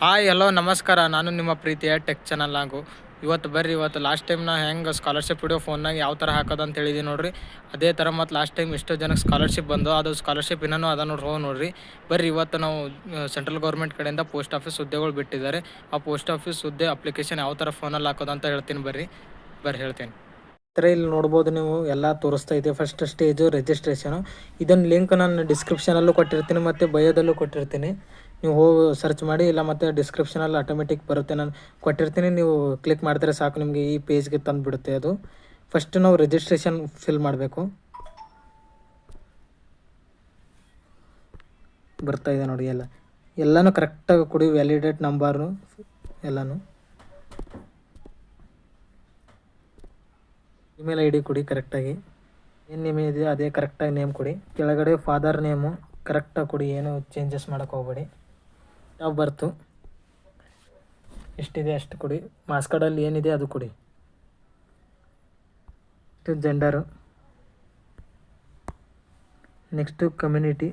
Hi hello ನಮಸ್ಕಾರ. ನಾನು ನಿಮ್ಮ ಪ್ರೀತಿಯ ಟೆಕ್ ಚಾನಲ್ ಹಾಗೂ ಇವತ್ತು ಬರ್ರಿ, ಇವತ್ತು ಲಾಸ್ಟ್ ಟೈಮ್ ನಾ ಹೆಂಗೆ ಸ್ಕಾಲರ್ಶಿಪ್ ವಿಡಿಯೋ ಫೋನ್ನಾಗ ಯಾವ ಥರ ಹಾಕೋದು ಅಂತ ಹೇಳಿದೀನಿ ನೋಡ್ರಿ. ಅದೇ ಥರ ಮತ್ತು ಲಾಸ್ಟ್ ಟೈಮ್ ಎಷ್ಟೋ ಜನಕ್ಕೆ ಸ್ಕಾಲರ್ಶಿಪ್ ಬಂದು, ಅದು ಸ್ಕಾಲರ್ಶಿಪ್ ಇನ್ನೂ ಅದ ನೋಡಿ ಹೋಗಿ ನೋಡ್ರಿ. ಬರ್ರಿ, ಇವತ್ತು ನಾವು ಸೆಂಟ್ರಲ್ ಗೌರ್ಮೆಂಟ್ ಕಡೆಯಿಂದ ಪೋಸ್ಟ್ ಆಫೀಸ್ ಹುದ್ದೆಗಳು ಬಿಟ್ಟಿದ್ದಾರೆ. ಆ ಪೋಸ್ಟ್ ಆಫೀಸ್ ಹುದ್ದೆ ಅಪ್ಲಿಕೇಶನ್ ಯಾವ ಥರ ಫೋನಲ್ಲಿ ಹಾಕೋದು ಅಂತ ಹೇಳ್ತೀನಿ ಬರ್ರಿ. ಬರ್ರಿ, ಹೇಳ್ತೀನಿ. ಥರ ಇಲ್ಲಿ ನೋಡ್ಬೋದು ನೀವು, ಎಲ್ಲ ತೋರಿಸ್ತಾ ಇದೆ ಫಸ್ಟ್ ಸ್ಟೇಜು ರಿಜಿಸ್ಟ್ರೇಷನು ಇದನ್ನು ಲಿಂಕ್ ನಾನು ಡಿಸ್ಕ್ರಿಪ್ಷನಲ್ಲೂ ಕೊಟ್ಟಿರ್ತೀನಿ, ಮತ್ತು ಬಯೋದಲ್ಲೂ ಕೊಟ್ಟಿರ್ತೀನಿ. ನೀವು ಹೋಗಿ ಸರ್ಚ್ ಮಾಡಿ, ಇಲ್ಲ ಮತ್ತು ಡಿಸ್ಕ್ರಿಪ್ಷನಲ್ಲಿ ಆಟೋಮೆಟಿಕ್ ಬರುತ್ತೆ. ನಾನು ಕೊಟ್ಟಿರ್ತೀನಿ, ನೀವು ಕ್ಲಿಕ್ ಮಾಡಿದ್ರೆ ಸಾಕು ನಿಮಗೆ ಈ ಪೇಜ್ಗೆ ತಂದುಬಿಡುತ್ತೆ ಅದು. ಫಸ್ಟ್ ನಾವು ರಿಜಿಸ್ಟ್ರೇಷನ್ ಫಿಲ್ ಮಾಡಬೇಕು. ಬರ್ತಾ ಇದೆ ನೋಡಿ ಎಲ್ಲ. ಎಲ್ಲನೂ ಕರೆಕ್ಟಾಗಿ ಕೊಡಿ ವ್ಯಾಲಿಡೇಟ್ ನಂಬರು ಎಲ್ಲನೂ. ಇಮೇಲ್ ಐ ಡಿ ಕೊಡಿ ಕರೆಕ್ಟಾಗಿ ಏನು ನೇಮ್ ಇದೆ ಅದೇ ಕರೆಕ್ಟಾಗಿ ನೇಮ್ ಕೊಡಿ. ಕೆಳಗಡೆ ಫಾದರ್ ನೇಮು ಕರೆಕ್ಟಾಗಿ ಕೊಡಿ, ಏನು ಚೇಂಜಸ್ ಮಾಡೋಕೆ ಹೋಗಬೇಡಿ. ಯಾವ ಬರ್ತು? ಎಷ್ಟಿದೆ ಅಷ್ಟು ಕೊಡಿ. ಮಾಸ್ ಕಾರ್ಡಲ್ಲಿ ಏನಿದೆ ಅದು ಕೊಡಿ. ಜೆಂಡರು ನೆಕ್ಸ್ಟು ಕಮ್ಯುನಿಟಿ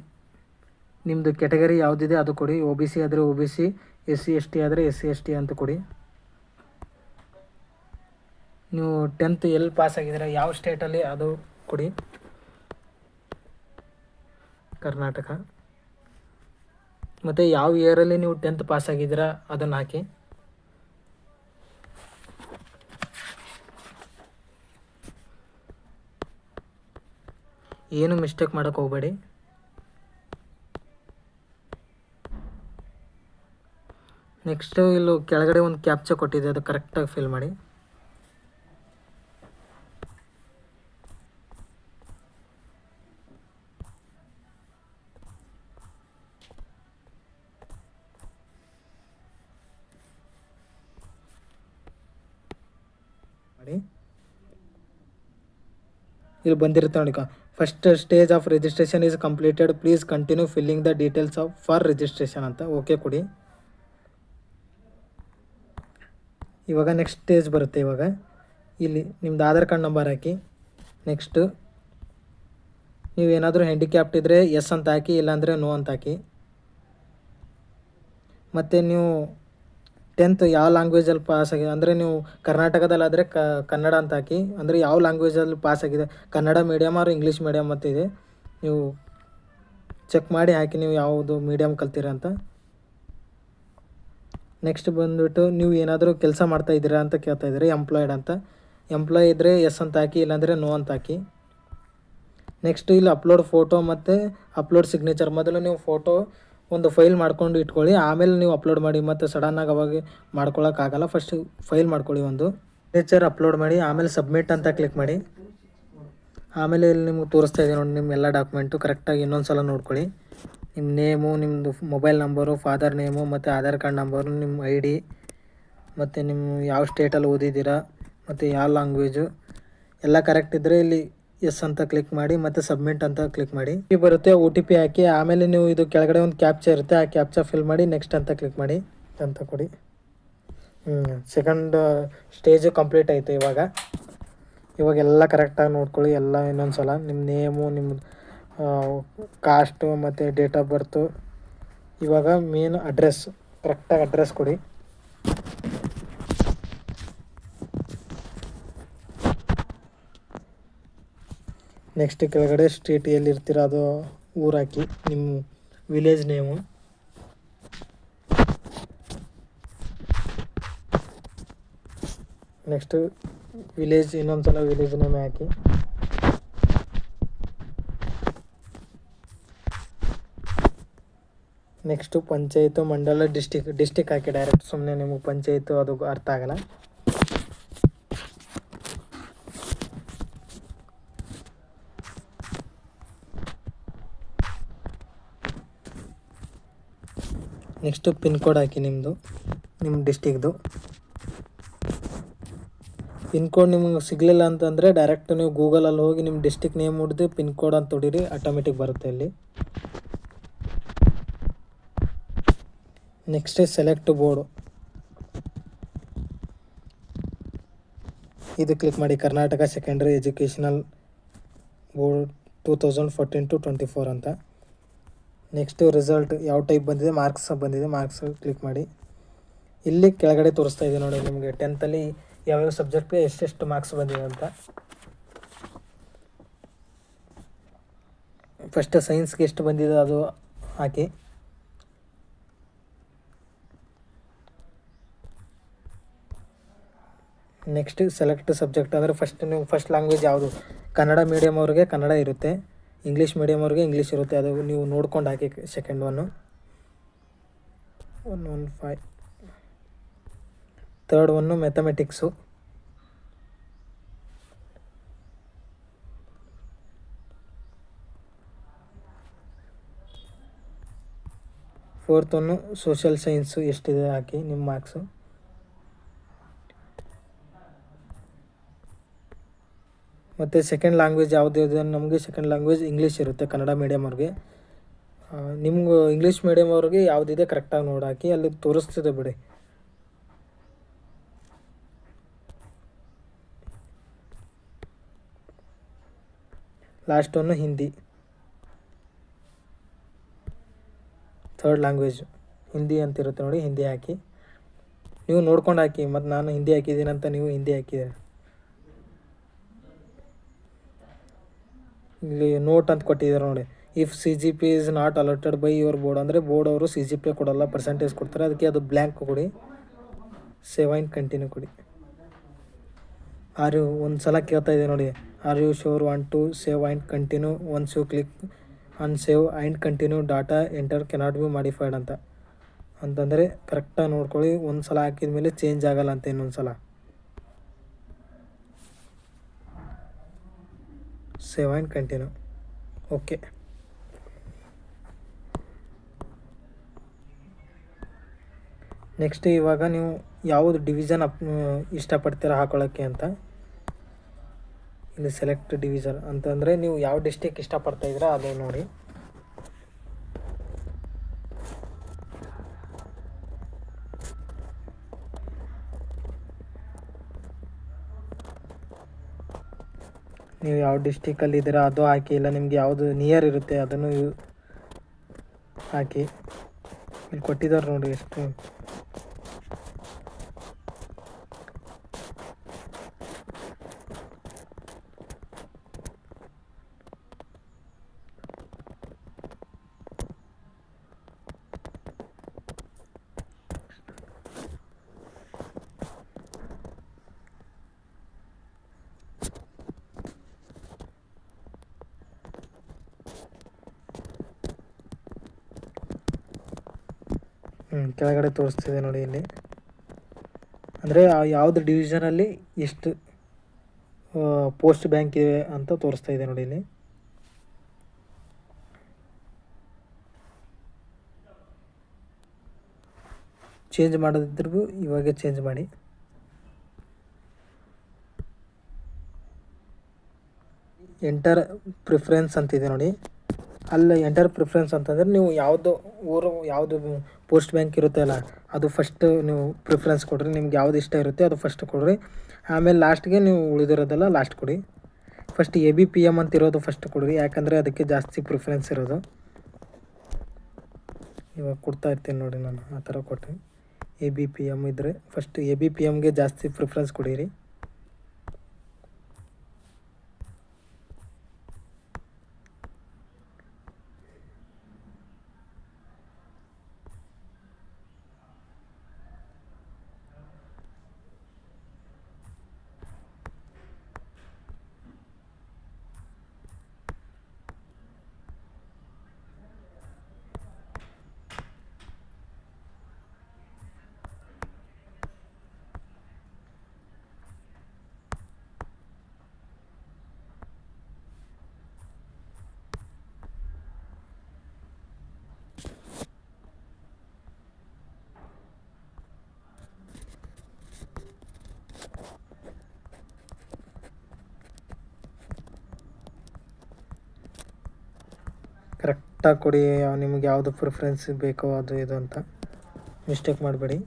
ನಿಮ್ಮದು ಕೆಟಗರಿ ಯಾವುದಿದೆ ಅದು ಕೊಡಿ. ಒ ಬಿ ಸಿ ಆದರೆ O B C S C S T ಆದರೆ ಎಸ್ ಸಿ ಎಸ್ ಟಿ ಅಂತ ಕೊಡಿ. ನೀವು ಟೆಂತ್ ಎಲ್ಲಿ ಪಾಸ್ ಆಗಿದ್ದೀರಾ, ಯಾವ ಸ್ಟೇಟಲ್ಲಿ ಅದು ಕೊಡಿ. ಕರ್ನಾಟಕ. ಮತ್ತು ಯಾವ ಇಯರಲ್ಲಿ ನೀವು ಟೆಂತ್ ಪಾಸ್ ಆಗಿದ್ದೀರಾ, ಅದನ್ನು ಹಾಕಿ. ಏನು ಮಿಸ್ಟೇಕ್ ಮಾಡೋಕೆ ಹೋಗಬೇಡಿ. ನೆಕ್ಸ್ಟು ಇಲ್ಲೂ ಕೆಳಗಡೆ ಒಂದು ಕ್ಯಾಪ್ಚರ್ ಕೊಟ್ಟಿದೆ ಅದು ಕರೆಕ್ಟಾಗಿ ಫಿಲ್ ಮಾಡಿ. ಇಲ್ಲಿ ಬಂದಿರುತ್ತೆ ನೋಡಿ first stage of registration is completed please continue filling the details of for registration ಅಂತ. ಓಕೆ ಕೊಡಿ. ಇವಾಗ ನೆಕ್ಸ್ಟ್ ಸ್ಟೇಜ್ ಬರುತ್ತೆ ಇವಾಗ. ಇಲ್ಲಿ ನಿಮ್ದು ಆಧಾರ್ ಕಾರ್ಡ್ ನಂಬರ್ ಹಾಕಿ. ನೆಕ್ಸ್ಟು ನೀವೇನಾದರೂ ಹ್ಯಾಂಡಿಕ್ಯಾಪ್ಟ್ ಇದ್ದರೆ ಎಸ್ ಅಂತ ಹಾಕಿ, ಇಲ್ಲಾಂದರೆ ನೋ ಅಂತ ಹಾಕಿ. ಮತ್ತು ನೀವು ಟೆಂತ್ ಯಾವ ಲ್ಯಾಂಗ್ವೇಜಲ್ಲಿ ಪಾಸ್ ಆಗಿದೆ? ಅಂದರೆ ನೀವು ಕರ್ನಾಟಕದಲ್ಲಾದರೆ ಕನ್ನಡ ಅಂತ ಹಾಕಿ, ಅಂದರೆ ಯಾವ ಲ್ಯಾಂಗ್ವೇಜಲ್ಲಿ ಪಾಸ್ ಆಗಿದೆ? Kannada medium or English medium ಅಂತ ಇದೆ. ನೀವು ಚೆಕ್ ಮಾಡಿ ಹಾಕಿ ನೀವು ಯಾವುದು ಮೀಡಿಯಮ್ ಕಲ್ತೀರ ಅಂತ. ನೆಕ್ಸ್ಟ್ ಬಂದುಬಿಟ್ಟು ನೀವು ಏನಾದರೂ ಕೆಲಸ ಮಾಡ್ತಾ ಇದ್ದೀರಾ ಅಂತ ಕೇಳ್ತಾ ಇದ್ದೀರಿ ಎಂಪ್ಲಾಯ್ಡ್ ಅಂತ. ಎಂಪ್ಲಾಯ್ ಇದ್ದರೆ ಎಸ್ ಅಂತ ಹಾಕಿ, ಇಲ್ಲಾಂದರೆ ನೋ ಅಂತ ಹಾಕಿ. ನೆಕ್ಸ್ಟ್ ಇಲ್ಲಿ ಅಪ್ಲೋಡ್ ಫೋಟೋ ಮತ್ತು ಅಪ್ಲೋಡ್ ಸಿಗ್ನೇಚರ್ ಮೊದಲು ನೀವು ಫೋಟೋ ಒಂದು ಫೈಲ್ ಮಾಡ್ಕೊಂಡು ಇಟ್ಕೊಳ್ಳಿ. ಆಮೇಲೆ ನೀವು ಅಪ್ಲೋಡ್ ಮಾಡಿ, ಮತ್ತು ಸಡನ್ನಾಗಿ ಅವಾಗ ಮಾಡ್ಕೊಳ್ಳೋಕ್ಕಾಗಲ್ಲ ಫಸ್ಟ್ ಫೈಲ್ ಮಾಡ್ಕೊಳ್ಳಿ ಒಂದು. ಸಿಗ್ನೇಚರ್ ಅಪ್ಲೋಡ್ ಮಾಡಿ, ಆಮೇಲೆ ಸಬ್ಮಿಟ್ ಅಂತ ಕ್ಲಿಕ್ ಮಾಡಿ. ಆಮೇಲೆ ಇಲ್ಲಿ ನಿಮ್ಗೆ ತೋರಿಸ್ತಾ ಇದೆ ನೋಡಿ, ನಿಮ್ಮ ಎಲ್ಲ ಡಾಕ್ಯುಮೆಂಟು ಕರೆಕ್ಟಾಗಿ ಇನ್ನೊಂದು ಸಲ ನೋಡ್ಕೊಳ್ಳಿ. ನಿಮ್ಮ ನೇಮು ನಿಮ್ಮದು ಮೊಬೈಲ್ ನಂಬರು ಫಾದರ್ ನೇಮು ಮತ್ತು ಆಧಾರ್ ಕಾರ್ಡ್ ನಂಬರು ನಿಮ್ಮ ಐ ಡಿ ಮತ್ತು ನಿಮ್ಮ ಯಾವ ಸ್ಟೇಟಲ್ಲಿ ಓದಿದ್ದೀರಾ, ಮತ್ತು ಯಾವ ಲ್ಯಾಂಗ್ವೇಜು ಎಲ್ಲ ಕರೆಕ್ಟ್ ಇದ್ದರೆ ಇಲ್ಲಿ ಎಸ್ ಅಂತ ಕ್ಲಿಕ್ ಮಾಡಿ ಮತ್ತೆ ಸಬ್ಮಿಟ್ ಅಂತ ಕ್ಲಿಕ್ ಮಾಡಿ. ಈ ಬರುತ್ತೆ ಒ ಟಿ ಪಿ ಹಾಕಿ, ಆಮೇಲೆ ನೀವು ಇದು ಕೆಳಗಡೆ ಒಂದು ಕ್ಯಾಪ್ಚಾ ಇರುತ್ತೆ, ಆ ಕ್ಯಾಪ್ಚಾ ಫಿಲ್ ಮಾಡಿ ನೆಕ್ಸ್ಟ್ ಅಂತ ಕ್ಲಿಕ್ ಮಾಡಿ, ಅಂತ ಕೊಡಿ. ಹ್ಞೂ ಸೆಕೆಂಡ್ ಸ್ಟೇಜು ಕಂಪ್ಲೀಟ್ ಆಯಿತು ಇವಾಗ. ಇವಾಗ ಎಲ್ಲ ಕರೆಕ್ಟಾಗಿ ನೋಡ್ಕೊಳ್ಳಿ, ಎಲ್ಲ ಇನ್ನೊಂದು ಸಲ. ನಿಮ್ಮ ನೇಮು ನಿಮ್ಮ ಕಾಸ್ಟು ಮತ್ತು ಡೇಟ್ ಆಫ್ ಬರ್ತು ಇವಾಗ ಮೇನ್ ಅಡ್ರೆಸ್ ಕರೆಕ್ಟಾಗಿ ಅಡ್ರೆಸ್ ಕೊಡಿ. ನೆಕ್ಸ್ಟ್ ಕೆಳಗಡೆ ಸ್ಟ್ರೀಟ್ ಎಲ್ಲಿರ್ತೀರ ಅದು ಊರು ಹಾಕಿ ನಿಮ್ಮ ವಿಲೇಜ್ ನೇಮು ನೆಕ್ಸ್ಟ್ ವಿಲೇಜ್ ಇನ್ನೊಂದು ಸಲ ವಿಲೇಜ್ ನೇಮ್ ಹಾಕಿ. Next panchayat mandal district district ಹಾಕಿ ಡೈರೆಕ್ಟ್ ಸುಮ್ಮನೆ ನಿಮಗೆ ಪಂಚಾಯತ್ ಅದು ಅರ್ಥ ಆಗಲ್ಲ. ನೆಕ್ಸ್ಟು ಪಿನ್ ಕೋಡ್ ಹಾಕಿ ನಿಮ್ಮದು ನಿಮ್ಮ ಡಿಸ್ಟಿಕ್ದು. ಪಿನ್ ಕೋಡ್ ನಿಮಗೆ ಸಿಗಲಿಲ್ಲ ಅಂತಂದರೆ ಡೈರೆಕ್ಟ್ ನೀವು ಗೂಗಲಲ್ಲಿ ಹೋಗಿ ನಿಮ್ಮ ಡಿಸ್ಟಿಕ್ ನೇಮ್ ಹುಡ್ದು ಪಿನ್ ಕೋಡ್ ಅಂತ ಹೊಡೀರಿ ಆಟೋಮೆಟಿಕ್ ಬರುತ್ತೆ ಇಲ್ಲಿ. ನೆಕ್ಸ್ಟ್ ಸೆಲೆಕ್ಟ್ ಬೋರ್ಡು ಇದು ಕ್ಲಿಕ್ ಮಾಡಿ Karnataka secondary educational board two thousand fourteen to twenty four ಅಂತ. ನೆಕ್ಸ್ಟು ರಿಸಲ್ಟ್ ಯಾವ ಟೈಪ್ ಬಂದಿದೆ ಮಾರ್ಕ್ಸ್ ಬಂದಿದೆ ಮಾರ್ಕ್ಸ್ ಕ್ಲಿಕ್ ಮಾಡಿ. ಇಲ್ಲಿ ಕೆಳಗಡೆ ತೋರಿಸ್ತಾ ಇದೆ ನೋಡಿ ನಿಮಗೆ ಟೆಂತಲ್ಲಿ ಯಾವ್ಯಾವ ಸಬ್ಜೆಕ್ಟ್ಗೆ ಎಷ್ಟೆಷ್ಟು ಮಾರ್ಕ್ಸ್ ಬಂದಿದೆ ಅಂತ. ಫಸ್ಟ್ ಸೈನ್ಸ್ಗೆ ಎಷ್ಟು ಬಂದಿದೆ ಅದು ಹಾಕಿ. ನೆಕ್ಸ್ಟ್ ಸೆಲೆಕ್ಟ್ ಸಬ್ಜೆಕ್ಟ್ ಅಂದರೆ ಫಸ್ಟ್ ನೀವು ಫಸ್ಟ್ ಲ್ಯಾಂಗ್ವೇಜ್ ಯಾವುದು? ಕನ್ನಡ ಮೀಡಿಯಮ್ ಅವ್ರಿಗೆ ಕನ್ನಡ ಇರುತ್ತೆ. ಇಂಗ್ಲೀಷ್ ಮೀಡಿಯಮ್ ಅವ್ರಿಗೆ ಇಂಗ್ಲೀಷ್ ಇರುತ್ತೆ. ಅದು ನೀವು ನೋಡ್ಕೊಂಡು ಹಾಕಿ second one one one five third one mathematics fourth one social science ಎಷ್ಟಿದೆ ಹಾಕಿ? ನಿಮ್ಮ ಮಾರ್ಕ್ಸು ಮತ್ತು ಸೆಕೆಂಡ್ ಲ್ಯಾಂಗ್ವೇಜ್ ಯಾವುದು ಇದೆ ನಮಗೆ ಸೆಕೆಂಡ್ ಲ್ಯಾಂಗ್ವೇಜ್ ಇಂಗ್ಲೀಷ್ ಇರುತ್ತೆ, ಕನ್ನಡ ಮೀಡಿಯಮ್ ಅವ್ರಿಗೆ. ನಿಮ್ಗೆ ಇಂಗ್ಲೀಷ್ ಮೀಡಿಯಮ್ ಅವ್ರಿಗೆ ಯಾವುದಿದೆ ಕರೆಕ್ಟಾಗಿ ನೋಡಿ ಹಾಕಿ ಅಲ್ಲಿ ತೋರಿಸ್ತಿದೆ ಬಿಡಿ. Last one Hindi third language Hindi ಅಂತಿರುತ್ತೆ ನೋಡಿ ಹಿಂದಿ ಹಾಕಿ. ನೀವು ನೋಡ್ಕೊಂಡು ಹಾಕಿ, ಮತ್ತು ನಾನು ಹಿಂದಿ ಹಾಕಿದ್ದೀನಂತ ನೀವು ಹಿಂದಿ ಹಾಕಿದ್ದೀರಿ ಇಲ್ಲಿ ನೋಟ್ ಅಂತ ಕೊಟ್ಟಿದ್ದಾರೆ ನೋಡಿ. If C G P is not allotted by your board ಅಂದರೆ ಬೋರ್ಡ್ ಅವರು ಸಿ ಜಿ ಪಿ ಕೊಡಲ್ಲ ಪರ್ಸೆಂಟೇಜ್ ಕೊಡ್ತಾರೆ. ಅದಕ್ಕೆ ಅದು ಬ್ಲ್ಯಾಂಕ್ ಕೊಡಿ. ಸೇವ್ ಆ್ಯಂಡ್ ಕಂಟಿನ್ಯೂ ಕೊಡಿ. ಆರ್ ಯು ಒಂದು ಸಲ ಕೇಳ್ತಾ ಇದೆ ನೋಡಿ. Are you sure want to save and continue once you click on save and continue data enter cannot be modified ಅಂತ. ಅಂತಂದರೆ ಕರೆಕ್ಟಾಗಿ ನೋಡ್ಕೊಳ್ಳಿ. ಒಂದು ಸಲ ಹಾಕಿದ ಮೇಲೆ ಚೇಂಜ್ ಆಗಲ್ಲ ಅಂತ ಇನ್ನೊಂದು ಸಲ. Save and continue okay next ಇವಾಗ ನೀವು ಯಾವುದು ಡಿವಿಷನ್ ಅಪ್ ಇಷ್ಟಪಡ್ತೀರಾ ಹಾಕೊಳ್ಳೋಕ್ಕೆ ಅಂತ? ಇಲ್ಲಿ ಸೆಲೆಕ್ಟ್ ಡಿವಿಷನ್ ಅಂತಂದರೆ ನೀವು ಯಾವ ಡಿಸ್ಟಿಕ್ ಇಷ್ಟಪಡ್ತಾ ಇದ್ದೀರಾ ಅದು ನೋಡಿ. ನೀವು ಯಾವ ಡಿಸ್ಟಿಕಲ್ಲಿ ಇದ್ದೀರಾ, ಅದು ಹಾಕಿ, ಇಲ್ಲ ನಿಮ್ಗೆ ಯಾವುದು ನಿಯರ್ ಇರುತ್ತೆ, ಅದನ್ನು ಹಾಕಿ. ಇಲ್ಲಿ ಕೊಟ್ಟಿದ್ದಾರೆ ನೋಡಿ ಎಷ್ಟು. ಕೆಳಗಡೆ ತೋರಿಸ್ತಿದೆ ನೋಡಿ ಇಲ್ಲಿ. ಅಂದರೆ ಯಾವುದು ಡಿವಿಷನಲ್ಲಿ ಎಷ್ಟು ಪೋಸ್ಟ್ ಬ್ಯಾಂಕ್ ಇದೆ ಅಂತ ತೋರಿಸ್ತಾ ಇದೆ ನೋಡಿ ಇಲ್ಲಿ. ಚೇಂಜ್ ಮಾಡೋದಿದ್ರೂ ಇವಾಗ ಚೇಂಜ್ ಮಾಡಿ. ಎಂಟರ್ ಪ್ರಿಫರೆನ್ಸ್ ಅಂತಿದೆ ನೋಡಿ. ಅಲ್ಲಿ ಎಂಟರ್ ಪ್ರಿಫರೆನ್ಸ್ ಅಂತಂದರೆ ನೀವು ಯಾವುದು ಊರು, ಯಾವುದು ಪೋಸ್ಟ್ ಬ್ಯಾಂಕ್ ಇರುತ್ತೆ ಅಲ್ಲ, ಅದು ಫಸ್ಟ್ ನೀವು ಪ್ರಿಫರೆನ್ಸ್ ಕೊಡ್ರಿ, ನಿಮ್ಗೆ ಯಾವ್ದು ಇಷ್ಟ ಇರುತ್ತೆ ಅದು ಫಸ್ಟ್ ಕೊಡ್ರಿ. ಆಮೇಲೆ ಲಾಸ್ಟ್ಗೆ ನೀವು ಉಳಿದಿರೋದೆಲ್ಲ ಲಾಸ್ಟ್ ಕೊಡಿ. First A B P M ಅಂತ ಇರೋದು ಫಸ್ಟ್ ಕೊಡ್ರಿ, ಯಾಕಂದರೆ ಅದಕ್ಕೆ ಜಾಸ್ತಿ ಪ್ರಿಫರೆನ್ಸ್ ಇರೋದು. ಇವಾಗ ಕೊಡ್ತಾ ಇರ್ತೀನಿ ನೋಡಿ ನಾನು, ಆ ಥರ ಕೊಟ್ಟೆ ಎ ಬಿ ಪಿ ಎಂ ಇದ್ದರೆ ಫಸ್ಟ್ ಎ ಬಿ ಪಿ ಎಮ್ಗೆ ಜಾಸ್ತಿ ಪ್ರಿಫರೆನ್ಸ್ ಕೊಡಿರಿ ಕರೆಕ್ಟಾಗಿ ಕೊಡಿ ನಿಮಗೆ ನಿಮ್ಗೆ ಯಾವುದು ಪ್ರಿಫರೆನ್ಸ್ ಬೇಕೋ ಅದು ಇದು ಅಂತ. ಮಿಸ್ಟೇಕ್ ಮಾಡಬೇಡಿ.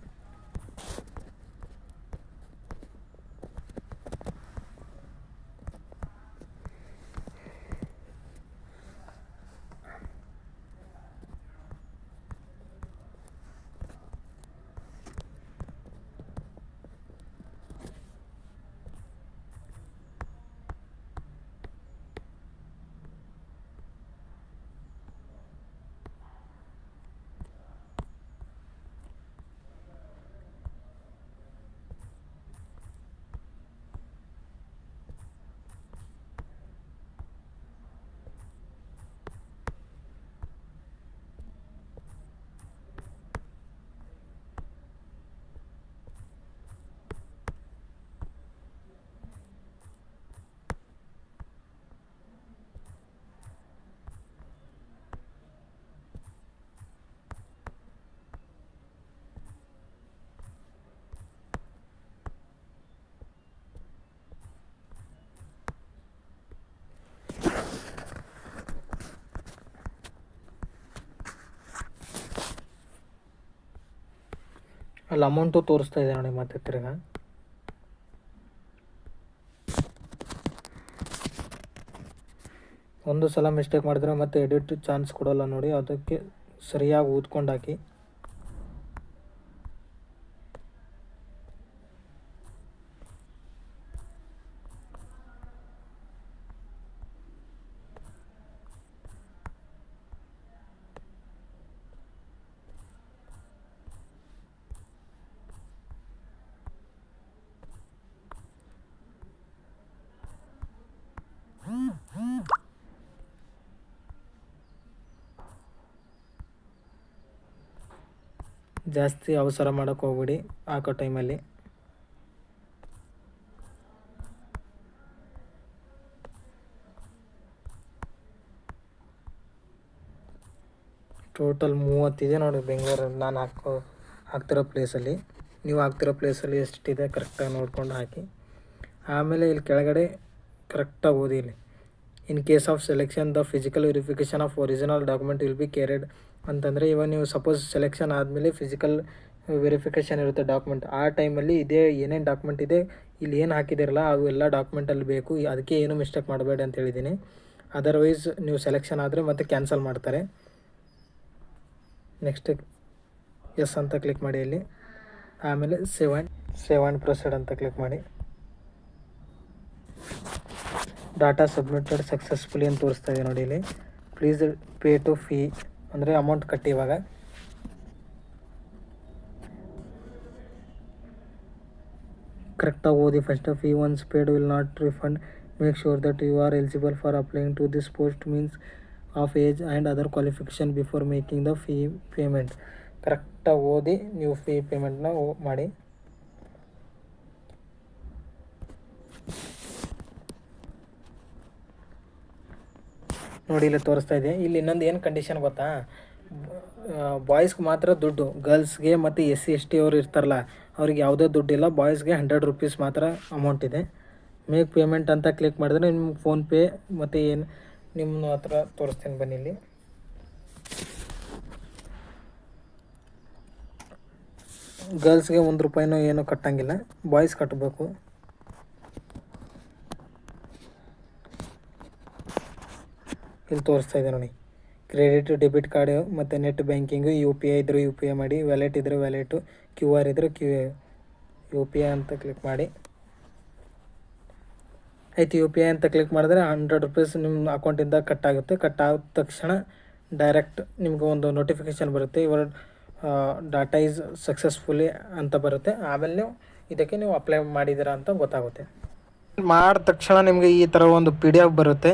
ಅಲ್ಲಿ ಅಮೌಂಟು ತೋರಿಸ್ತಾ ಇದೆ ನೋಡಿ ಮತ್ತೆ ತಿರ್ಗ. ಒಂದು ಸಲ ಮಿಸ್ಟೇಕ್ ಮಾಡಿದ್ರೆ ಮತ್ತೆ ಎಡಿಟ್ ಚಾನ್ಸ್ ಕೊಡೋಲ್ಲ ನೋಡಿ, ಅದಕ್ಕೆ ಸರಿಯಾಗಿ ಊದ್ಕೊಂಡು ಹಾಕಿ. ಜಾಸ್ತಿ ಅವಸರ ಮಾಡೋಕೆ ಹೋಗ್ಬಿಡಿ, ಹಾಕೋ ಟೈಮಲ್ಲಿ ಟೋಟಲ್ ಮೂವತ್ತಿದೆ ನೋಡಿ ಬೆಂಗಳೂರಲ್ಲಿ ನಾನು ಹಾಕೋ, ಹಾಕ್ತಿರೋ ಪ್ಲೇಸಲ್ಲಿ ನೀವು ಹಾಕ್ತಿರೋ ಪ್ಲೇಸಲ್ಲಿ ಎಷ್ಟಿದೆ ಕರೆಕ್ಟಾಗಿ ನೋಡ್ಕೊಂಡು ಹಾಕಿ. ಆಮೇಲೆ ಇಲ್ಲಿ ಕೆಳಗಡೆ ಕರೆಕ್ಟಾಗಿ ಓದಿ in case of selection the physical verification of original document will be carried ಅಂತಂದರೆ ಇವಾಗ ನೀವು ಸಪೋಸ್ ಸೆಲೆಕ್ಷನ್ ಆದಮೇಲೆ ಫಿಸಿಕಲ್ ವೆರಿಫಿಕೇಷನ್ ಇರುತ್ತೆ ಡಾಕ್ಯುಮೆಂಟ್ ಆ ಟೈಮಲ್ಲಿ ಇದೇ ಏನೇನು ಡಾಕ್ಯುಮೆಂಟ್ ಇದೆ, ಇಲ್ಲಿ ಏನು ಹಾಕಿದಿರಲ್ಲ ಅವು ಎಲ್ಲ ಡಾಕ್ಯುಮೆಂಟಲ್ಲಿ ಬೇಕು. ಅದಕ್ಕೆ ಏನು ಮಿಸ್ಟೇಕ್ ಮಾಡಬೇಡಿ ಅಂತ ಹೇಳಿದ್ದೀನಿ ಅದರ್ವೈಸ್ ನೀವು ಸೆಲೆಕ್ಷನ್ ಆದರೆ ಮತ್ತೆ ಕ್ಯಾನ್ಸಲ್ ಮಾಡ್ತಾರೆ. ನೆಕ್ಸ್ಟ್ ಎಸ್ ಅಂತ ಕ್ಲಿಕ್ ಮಾಡಿ ಇಲ್ಲಿ ಆಮೇಲೆ ಸೆವೆನ್ ಸೆವೆನ್ ಪ್ರೊಸೆಡ್ ಅಂತ ಕ್ಲಿಕ್ ಮಾಡಿ. ಡಾಟಾ ಸಬ್ಮಿಟೆಡ್ ಸಕ್ಸಸ್ಫುಲಿ ಅಂತ ತೋರಿಸ್ತಾ ಇದೆ ನೋಡಿ ಇಲ್ಲಿ. ಪ್ಲೀಸ್ ಪೇ ಟು ಫೀ ಅಂದರೆ ಅಮೌಂಟ್ ಕಟ್ಟಿ ಇವಾಗ. ಕರೆಕ್ಟಾಗಿ ಓದಿ first fee once paid will not refund make sure that you are eligible for applying to this post means of age and other qualification before making the fee payment ಕರೆಕ್ಟಾಗಿ ಓದಿ ನೀವು fee ಪೇಮೆಂಟ್ನ ಮಾಡಿ. ನೋಡಿ ಇಲ್ಲಿ ತೋರಿಸ್ತಾ ಇದೆ. ಇಲ್ಲಿ ಇನ್ನೊಂದು ಏನು ಕಂಡೀಷನ್ ಗೊತ್ತಾ? ಬಾಯ್ಸ್ಗೆ ಮಾತ್ರ ದುಡ್ಡು ಗರ್ಲ್ಸ್ಗೆ ಮತ್ತು ಎಸ್ ಸಿ ಎಸ್ ಟಿ ಅವರು ಇರ್ತಾರಲ್ಲ, ಅವ್ರಿಗೆ ಯಾವುದೇ ದುಡ್ಡಿಲ್ಲ ಬಾಯ್ಸ್ಗೆ ಹಂಡ್ರೆಡ್ ರುಪೀಸ್ ಮಾತ್ರ ಅಮೌಂಟ್ ಇದೆ. ಮೇಕ್ ಪೇಮೆಂಟ್ ಅಂತ ಕ್ಲಿಕ್ ಮಾಡಿದ್ರೆ ನಿಮ್ಗೆ ಫೋನ್ಪೇ ಮತ್ತು ಏನು ನಿಮ್ಮ ಹತ್ರ ತೋರಿಸ್ತೀನಿ ಬನ್ನಿ ಇಲ್ಲಿ. ಗರ್ಲ್ಸ್ಗೆ ಒಂದು ರೂಪಾಯಿನೂ ಏನೂ ಕಟ್ಟಂಗಿಲ್ಲ ಬಾಯ್ಸ್ ಕಟ್ಟಬೇಕು ಇಲ್ಲಿ ತೋರಿಸ್ತಾ ಇದೆ ನೋಡಿ. ಕ್ರೆಡಿಟ್ ಡೆಬಿಟ್ ಕಾರ್ಡ್ ಮತ್ತು net banking U P I ಇದ್ದರೆ ಯು ಪಿ ಐ ಮಾಡಿ ವ್ಯಾಲೆಟ್ ಇದ್ದರೆ ವ್ಯಾಲೆಟು ಕ್ಯೂ ಆರ್ ಇದ್ದರೆ ಕ್ಯೂ ಯು ಪಿ ಐ ಅಂತ ಕ್ಲಿಕ್ ಮಾಡಿ. ಆಯ್ತು ಯು ಪಿ ಐ ಅಂತ ಕ್ಲಿಕ್ ಮಾಡಿದ್ರೆ ಹಂಡ್ರೆಡ್ ರುಪೀಸ್ ನಿಮ್ಮ ಅಕೌಂಟಿಂದ ಕಟ್ ಆಗುತ್ತೆ. ಕಟ್ ಆದ ತಕ್ಷಣ ಡೈರೆಕ್ಟ್ ನಿಮ್ಗೆ ಒಂದು ನೋಟಿಫಿಕೇಷನ್ ಬರುತ್ತೆ. ಇವರ ಡಾಟಾ ಈಸ್ ಸಕ್ಸಸ್ಫುಲಿ ಅಂತ ಬರುತ್ತೆ. ಆಮೇಲೆ ನೀವು ಇದಕ್ಕೆ ನೀವು ಅಪ್ಲೈ ಮಾಡಿದ್ದೀರಾ ಅಂತ ಗೊತ್ತಾಗುತ್ತೆ. ಮಾಡಿದ ತಕ್ಷಣ ನಿಮಗೆ ಈ ಥರ ಒಂದು ಪಿ ಡಿ ಎಫ್ ಬರುತ್ತೆ.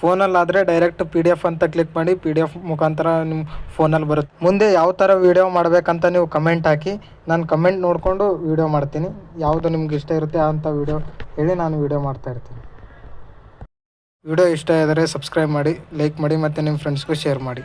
ಫೋನಲ್ಲಾದರೆ ಡೈರೆಕ್ಟ್ ಪಿ ಡಿ ಎಫ್ ಅಂತ ಕ್ಲಿಕ್ ಮಾಡಿ ಪಿ ಡಿ ಎಫ್ ಮುಖಾಂತರ ನಿಮ್ಮ ಫೋನಲ್ಲಿ ಬರುತ್ತೆ. ಮುಂದೆ ಯಾವ ಥರ ವೀಡಿಯೋ ಮಾಡಬೇಕಂತ ನೀವು ಕಮೆಂಟ್ ಹಾಕಿ. ನಾನು ಕಮೆಂಟ್ ನೋಡಿಕೊಂಡು ವೀಡಿಯೋ ಮಾಡ್ತೀನಿ. ಯಾವುದು ನಿಮ್ಗೆ ಇಷ್ಟ ಇರುತ್ತೆ ಅಂಥ ವೀಡಿಯೋ ಹೇಳಿ ನಾನು ವೀಡಿಯೋ ಮಾಡ್ತಾ ಇರ್ತೀನಿ. ವಿಡಿಯೋ ಇಷ್ಟ ಆದರೆ ಸಬ್ಸ್ಕ್ರೈಬ್ ಮಾಡಿ ಲೈಕ್ ಮಾಡಿ ಮತ್ತು ನಿಮ್ಮ ಫ್ರೆಂಡ್ಸ್ಗೂ ಶೇರ್ ಮಾಡಿ.